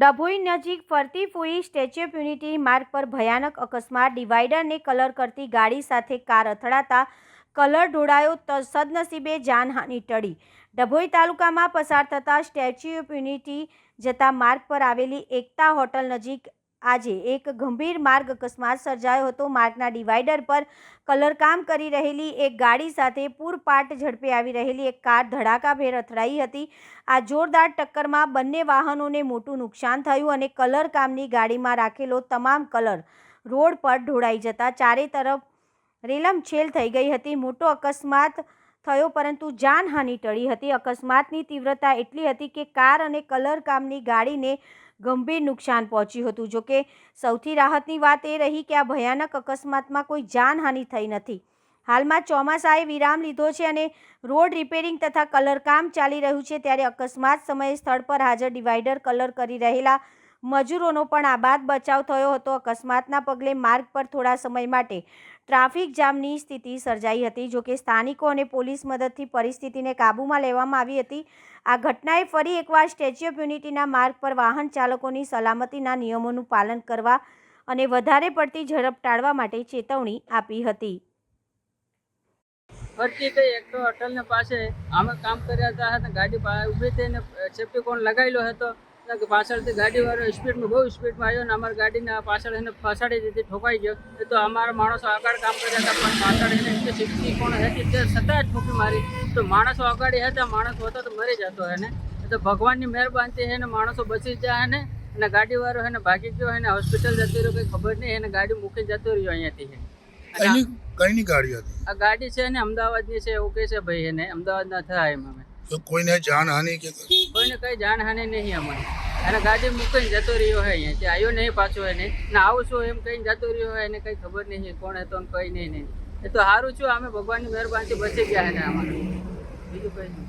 ડભોઈ નજીક ફરતી ફૂઈ statue of unity માર્ગ પર ભયાનક અકસ્માત. ડિવાઈડરને કલર કરતી ગાડી સાથે કાર અથડાતા કલર ઢોળાયો ત, સદનસીબે જાનહાનિ ટળી. ડભોઈ તાલુકામાં પસાર થતા સ્ટેચ્યુ ઓફ યુનિટી જતા માર્ગ પર આવેલી એકતા હોટલ નજીક આજે એક ગંભીર માર્ગ અકસ્માત સર્જાયો હતો. માર્ગના ડિવાઈડર પર કલરકામ કરી રહેલી એક ગાડી સાથે પૂરપાટ ઝડપે આવી રહેલી એક કાર ધડાકાભેર અથડાઈ હતી. આ જોરદાર ટક્કરમાં બંને વાહનોને મોટું નુકસાન થયું અને કલરકામની ગાડીમાં રાખેલો તમામ કલર રોડ પર ઢોળાઈ જતા ચારે તરફ રેલમછેલ થઈ ગઈ હતી. મોટો અકસ્માત થયો, પરંતુ જાનહાનિ ટળી હતી. અકસ્માતની તીવ્રતા એટલી હતી કે કાર અને કલર કામની ગાડીને ગંભીર નુકસાન પહોંચ્યું હતું. જોકે સૌથી રાહતની વાત એ રહી કે આ ભયાનક અકસ્માતમાં કોઈ જાનહાનિ થઈ નથી. હાલમાં ચોમાસાએ વિરામ લીધો છે અને રોડ રિપેરિંગ તથા કલરકામ ચાલી રહ્યું છે, ત્યારે અકસ્માત સમયે સ્થળ પર હાજર ડિવાઈડર કલર કરી રહેલા મજૂરોનો પણ આબાદ બચાવ થયો હતો. અકસ્માતના પગલે માર્ગ પર થોડા સમય માટે ટ્રાફિક જામની સ્થિતિ સર્જાઈ હતી. જોકે સ્થાનિકો અને પોલીસ મદદથી પરિસ્થિતિને કાબૂમાં લેવામાં આવી હતી. આ ઘટનાએ ફરી એકવાર સ્ટેચ્યુ ઓફ યુનિટીના માર્ગ પર વાહન ચાલકોની સલામતીના નિયમોનું પાલન કરવા અને વધારે પડતી ઝડપ ટાળવા માટે ચેતવણી આપી હતી. ફરતી ગઈ એક તો હોટલને પાસે અમે કામ કર્યા હતા ગાડી ઊભી થઈને સેફ્ટી કોણ લગાવેલો હતો. કે પાછળથી ગાડીવાળો સ્પીડમાં બહુ સ્પીડમાં આવ્યો ને અમારી ગાડીને પાછળ એને ફસાડી દીધી ઠોકાઈ ગયો. એ તો અમારા માણસો આગળ કામ કર્યા હતા પણ પાછળ એને એટલી સિક્સટી કોણ હતી તે છતાં ઠોકી મારી. તો માણસો આગળ હતા માણસ હતો તો મરી જતો એને. તો ભગવાનની મહેરબાનથી એને માણસો બચી જાય ને અને ગાડીવાળો એને ભાગી ગયો એને હોસ્પિટલ જતો રહ્યો કંઈ ખબર નહીં એને ગાડી મૂકી જતો રહ્યો અહીંયાથી. કઈની ગાડી હતી? આ ગાડી છે ને અમદાવાદની છે એવું કે છે ભાઈ એને અમદાવાદના થયા એમ અમે. તો કોઈને જાનહાનિ કે કોઈને કઈ જાનહાનિ નહીં અમારે અને ગાડી મૂકીને જતો રહ્યો હોય અહીંયાથી આવ્યો નહીં પાછો એને. ને આવું છું એમ કહીને જતો રહ્યો હોય એને કંઈ ખબર નહીં કોણ હતો ને કંઈ નહીં નહીં એ તો સારું છું, અમે ભગવાનની મહેરબાનથી બચી ગયા એને અમારું બીજું કંઈ નહીં.